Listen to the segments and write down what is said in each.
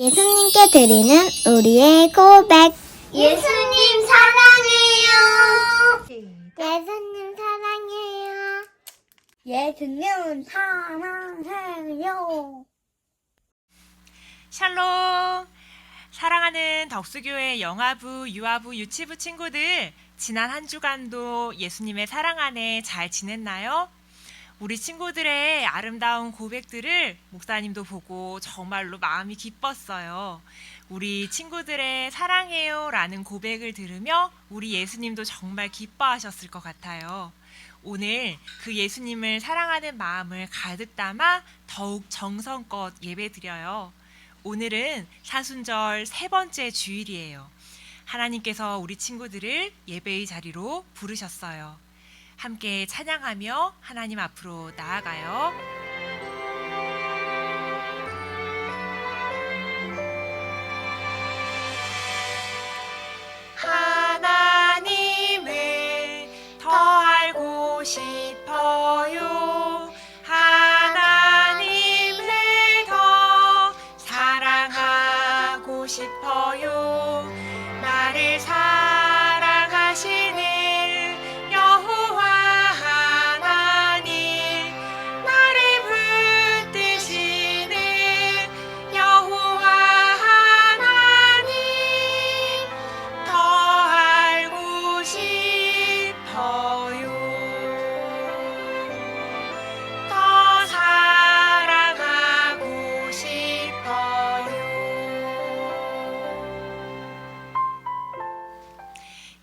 예수님께 드리는 우리의 고백. 예수님 사랑해요. 예수님 사랑해요. 예수님 사랑해요. 샬롬! 사랑하는 덕수교회 영아부, 유아부, 유치부 친구들, 지난 한 주간도 예수님의 사랑 안에 잘 지냈나요? 우리 친구들의 아름다운 고백들을 목사님도 보고 정말로 마음이 기뻤어요. 우리 친구들의 사랑해요 라는 고백을 들으며 우리 예수님도 정말 기뻐하셨을 것 같아요. 오늘 그 예수님을 사랑하는 마음을 가득 담아 더욱 정성껏 예배 드려요. 오늘은 사순절 세 번째 주일이에요. 하나님께서 우리 친구들을 예배의 자리로 부르셨어요. 함께 찬양하며 하나님 앞으로 나아가요.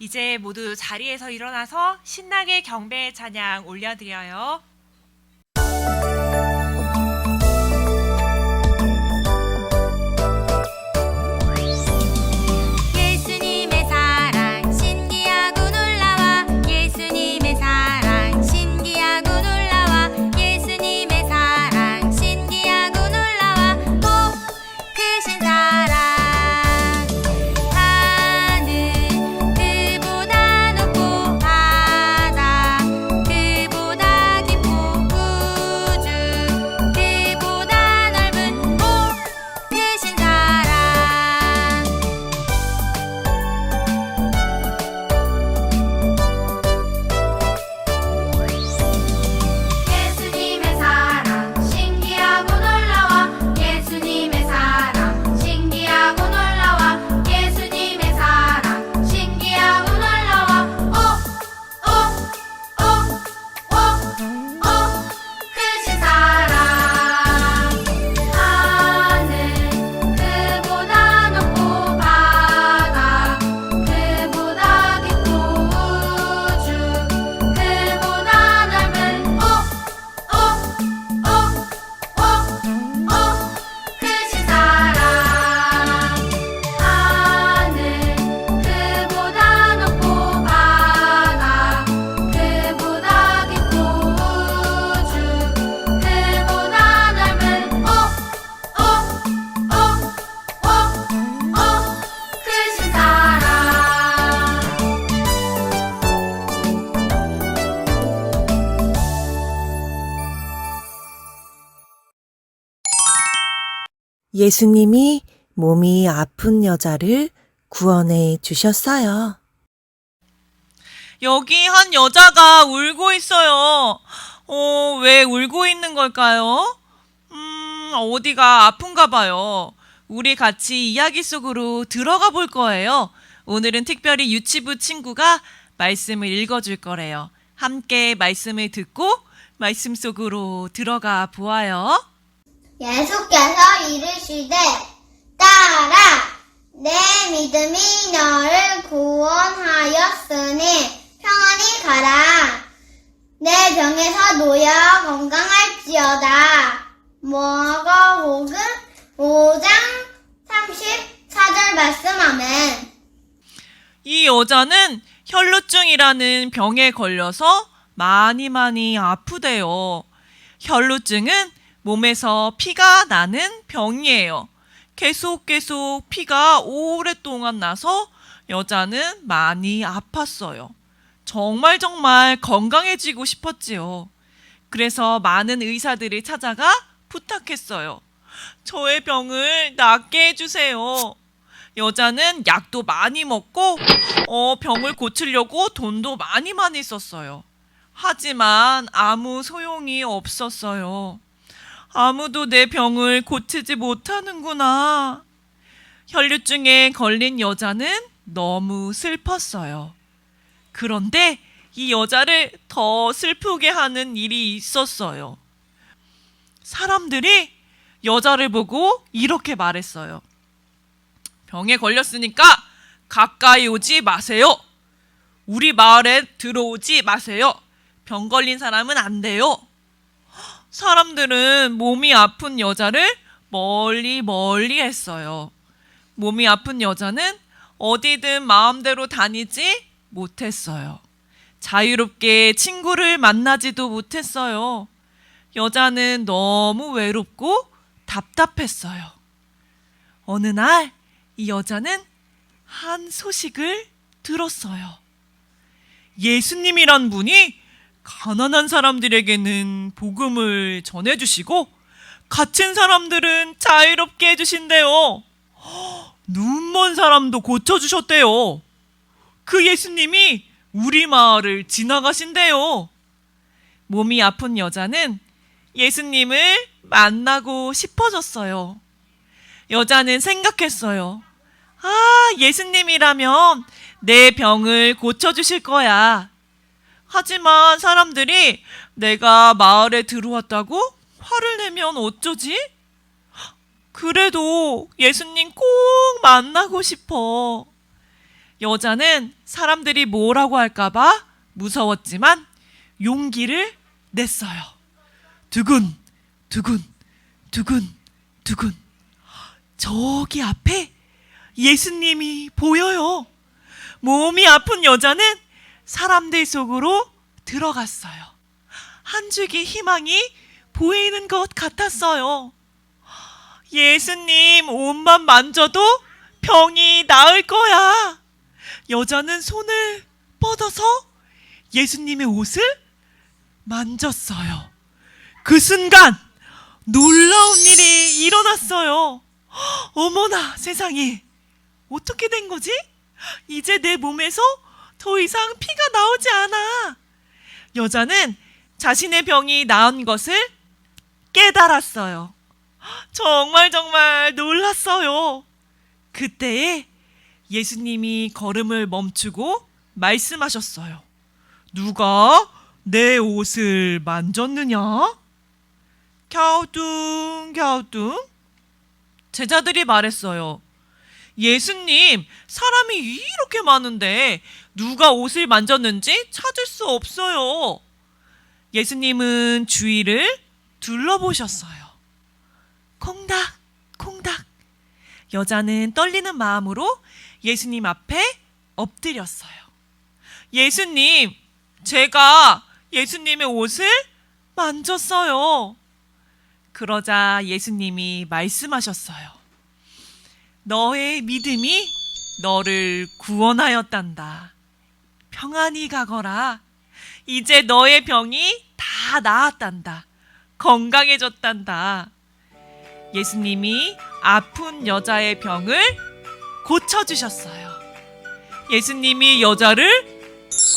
이제 모두 자리에서 일어나서 신나게 경배의 찬양 올려드려요. 예수님이 몸이 아픈 여자를 구원해 주셨어요. 여기 한 여자가 울고 있어요. 어, 왜 울고 있는 걸까요? 음, 어디가 아픈가 봐요. 우리 같이 이야기 속으로 들어가 볼 거예요. 오늘은 특별히 유치부 친구가 말씀을 읽어줄 거래요. 함께 말씀을 듣고 말씀 속으로 들어가 보아요. 예수께서 이르시되 따라 내 믿음이 너를 구원하였으니 평안히 가라. 내 병에서 놓여 건강할지어다. 마가복음 5장 34절 말씀 아멘. 이 여자는 혈루증이라는 병에 걸려서 많이 많이 아프대요. 혈루증은 몸에서 피가 나는 병이에요. 계속 계속 피가 오랫동안 나서 여자는 많이 아팠어요. 정말 정말 건강해지고 싶었지요. 그래서 많은 의사들을 찾아가 부탁했어요. 저의 병을 낫게 해주세요. 여자는 약도 많이 먹고 어, 병을 고치려고 돈도 많이 많이 썼어요. 하지만 아무 소용이 없었어요. 아무도 내 병을 고치지 못하는구나. 혈류증에 걸린 여자는 너무 슬펐어요. 그런데 이 여자를 더 슬프게 하는 일이 있었어요. 사람들이 여자를 보고 이렇게 말했어요. 병에 걸렸으니까 가까이 오지 마세요. 우리 마을에 들어오지 마세요. 병 걸린 사람은 안 돼요. 사람들은 몸이 아픈 여자를 멀리 멀리 했어요. 몸이 아픈 여자는 어디든 마음대로 다니지 못했어요. 자유롭게 친구를 만나지도 못했어요. 여자는 너무 외롭고 답답했어요. 어느 날 이 여자는 한 소식을 들었어요. 예수님이란 분이 가난한 사람들에게는 복음을 전해주시고 갇힌 사람들은 자유롭게 해주신대요. 눈먼 사람도 고쳐주셨대요. 그 예수님이 우리 마을을 지나가신대요. 몸이 아픈 여자는 예수님을 만나고 싶어졌어요. 여자는 생각했어요. 아, 예수님이라면 내 병을 고쳐주실 거야. 하지만 사람들이 내가 마을에 들어왔다고 화를 내면 어쩌지? 그래도 예수님 꼭 만나고 싶어. 여자는 사람들이 뭐라고 할까봐 무서웠지만 용기를 냈어요. 두근, 두근, 두근, 두근. 저기 앞에 예수님이 보여요. 몸이 아픈 여자는 사람들 속으로 들어갔어요. 한 줄기 희망이 보이는 것 같았어요. 예수님 옷만 만져도 병이 나을 거야. 여자는 손을 뻗어서 예수님의 옷을 만졌어요. 그 순간 놀라운 일이 일어났어요. 어머나 세상에 어떻게 된 거지? 이제 내 몸에서 더 이상 피가 나오지 않아. 여자는 자신의 병이 나은 것을 깨달았어요. 정말 정말 놀랐어요. 그때에 예수님이 걸음을 멈추고 말씀하셨어요. 누가 내 옷을 만졌느냐? 갸우뚱 갸우뚱 제자들이 말했어요. 예수님, 사람이 이렇게 많은데 누가 옷을 만졌는지 찾을 수 없어요. 예수님은 주위를 둘러보셨어요. 콩닥, 콩닥. 여자는 떨리는 마음으로 예수님 앞에 엎드렸어요. 예수님, 제가 예수님의 옷을 만졌어요. 그러자 예수님이 말씀하셨어요. 너의 믿음이 너를 구원하였단다. 평안히 가거라. 이제 너의 병이 다 나았단다. 건강해졌단다. 예수님이 아픈 여자의 병을 고쳐주셨어요. 예수님이 여자를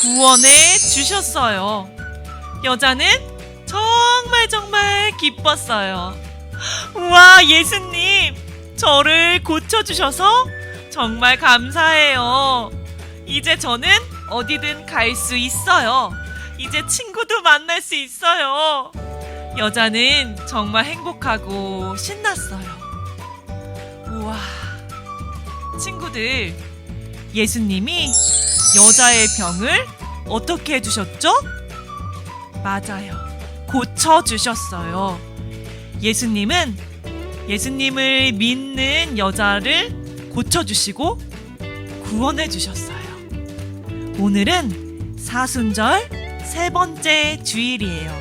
구원해 주셨어요. 여자는 정말 정말 기뻤어요. 우와, 예수님! 저를 고쳐주셔서 정말 감사해요. 이제 저는 어디든 갈 수 있어요. 이제 친구도 만날 수 있어요. 여자는 정말 행복하고 신났어요. 우와. 친구들, 예수님이 여자의 병을 어떻게 해주셨죠? 맞아요. 고쳐주셨어요. 예수님은 예수님을 믿는 여자를 고쳐주시고 구원해 주셨어요. 오늘은 사순절 세 번째 주일이에요.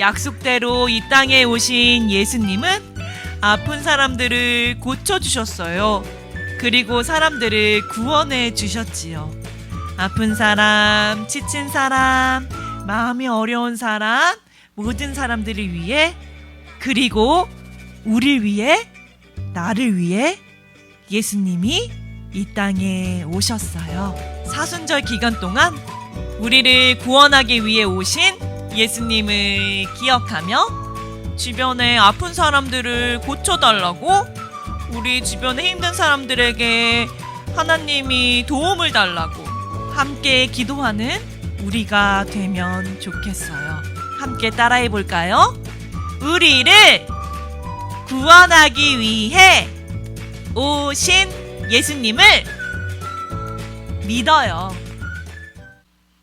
약속대로 이 땅에 오신 예수님은 아픈 사람들을 고쳐주셨어요. 그리고 사람들을 구원해 주셨지요. 아픈 사람, 지친 사람, 마음이 어려운 사람, 모든 사람들을 위해, 그리고 우리를 위해, 나를 위해 예수님이 이 땅에 오셨어요. 사순절 기간 동안 우리를 구원하기 위해 오신 예수님을 기억하며 주변에 아픈 사람들을 고쳐달라고 우리 주변에 힘든 사람들에게 하나님이 도움을 달라고 함께 기도하는 우리가 되면 좋겠어요. 함께 따라해 볼까요? 우리를 구원하기 위해 오신 예수님을 믿어요.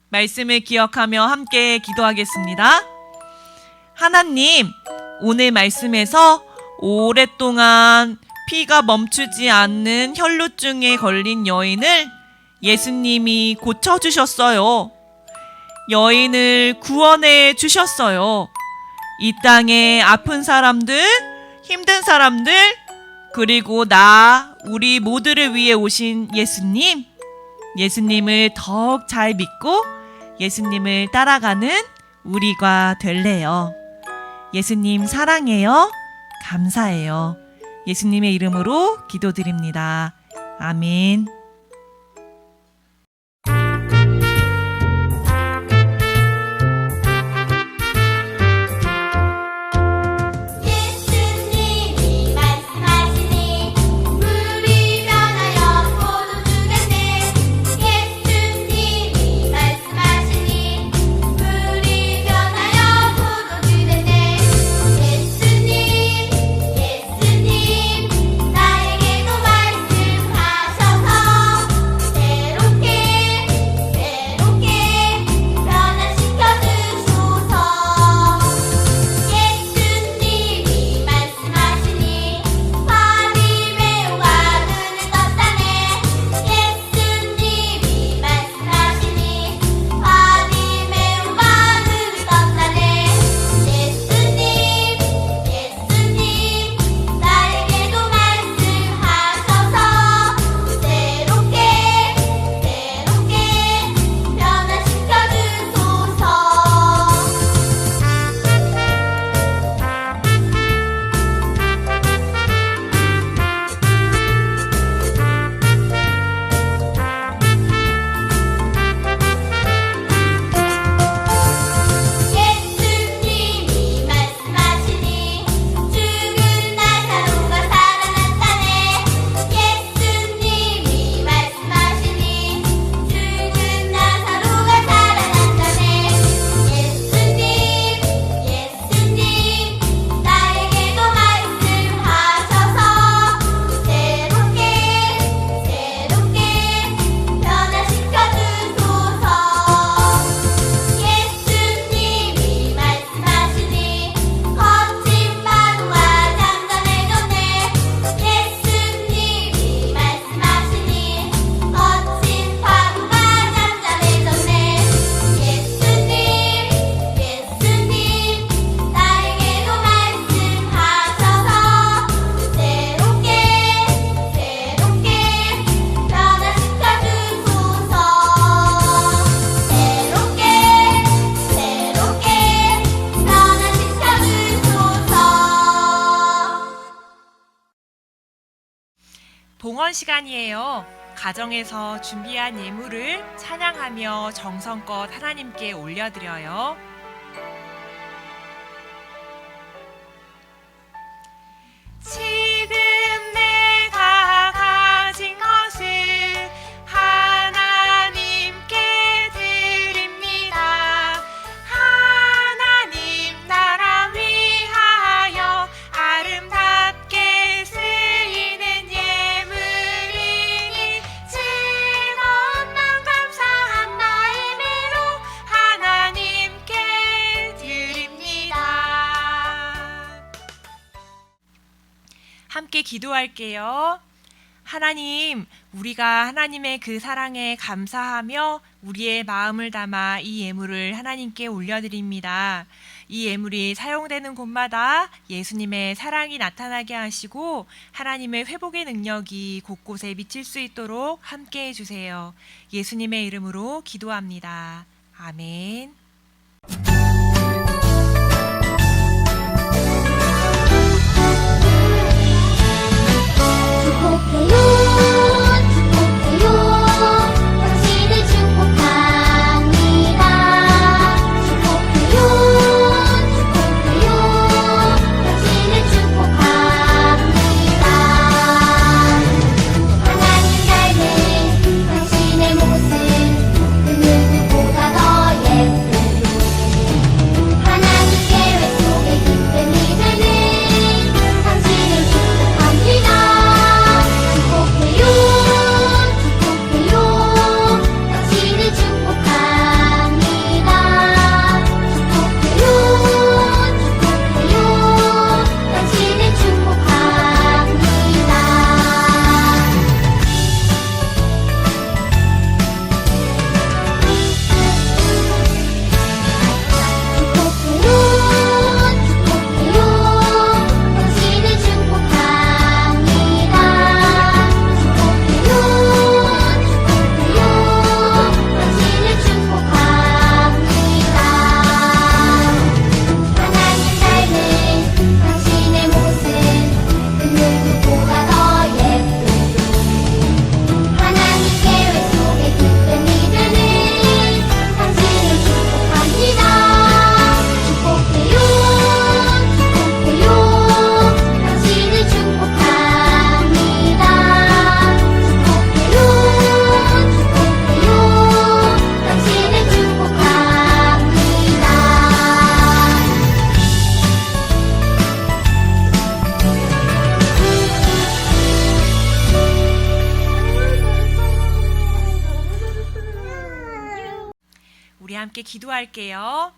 말씀을 기억하며 함께 기도하겠습니다. 하나님, 오늘 말씀에서 오랫동안 피가 멈추지 않는 혈루증에 걸린 여인을 예수님이 고쳐주셨어요. 여인을 구원해 주셨어요. 이 땅에 아픈 사람들, 힘든 사람들, 그리고 나, 우리 모두를 위해 오신 예수님, 예수님을 더욱 잘 믿고 예수님을 따라가는 우리가 될래요. 예수님 사랑해요. 감사해요. 예수님의 이름으로 기도드립니다. 아멘. 봉헌 시간이에요. 가정에서 준비한 예물을 찬양하며 정성껏 하나님께 올려드려요. 함께 기도할게요. 하나님, 우리가 하나님의 그 사랑에 감사하며 우리의 마음을 담아 이 예물을 하나님께 올려드립니다. 이 예물이 사용되는 곳마다 예수님의 사랑이 나타나게 하시고 하나님의 회복의 능력이 곳곳에 미칠 수 있도록 함께 해주세요. 예수님의 이름으로 기도합니다. 아멘. 축 함께 기도할게요.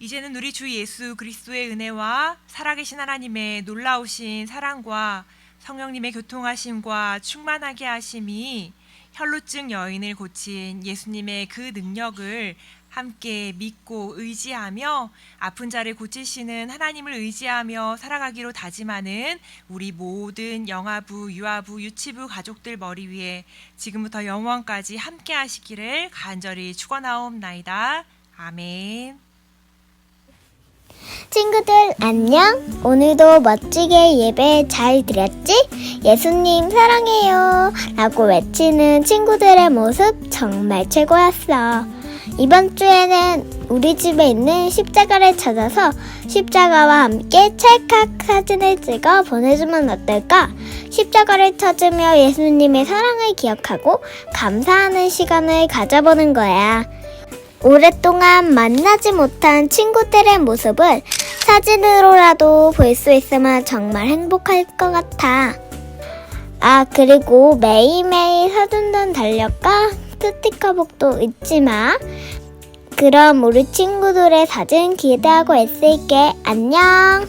이제는 우리 주 예수 그리스도의 은혜와 살아계신 하나님의 놀라우신 사랑과 성령님의 교통하심과 충만하게 하심이 혈루증 여인을 고친 예수님의 그 능력을 함께 믿고 의지하며 아픈 자를 고치시는 하나님을 의지하며 살아가기로 다짐하는 우리 모든 영아부, 유아부, 유치부 가족들 머리 위에 지금부터 영원까지 함께 하시기를 간절히 축원하옵나이다. 아멘. 친구들 안녕. 오늘도 멋지게 예배 잘 드렸지? 예수님 사랑해요. 라고 외치는 친구들의 모습 정말 최고였어. 이번 주에는 우리 집에 있는 십자가를 찾아서 십자가와 함께 찰칵 사진을 찍어 보내주면 어떨까? 십자가를 찾으며 예수님의 사랑을 기억하고 감사하는 시간을 가져보는 거야. 오랫동안 만나지 못한 친구들의 모습을 사진으로라도 볼 수 있으면 정말 행복할 것 같아. 아, 그리고 매일매일 사준단 달력과 스티커북도 잊지 마. 그럼 우리 친구들의 사진 기대하고 있을게. 안녕.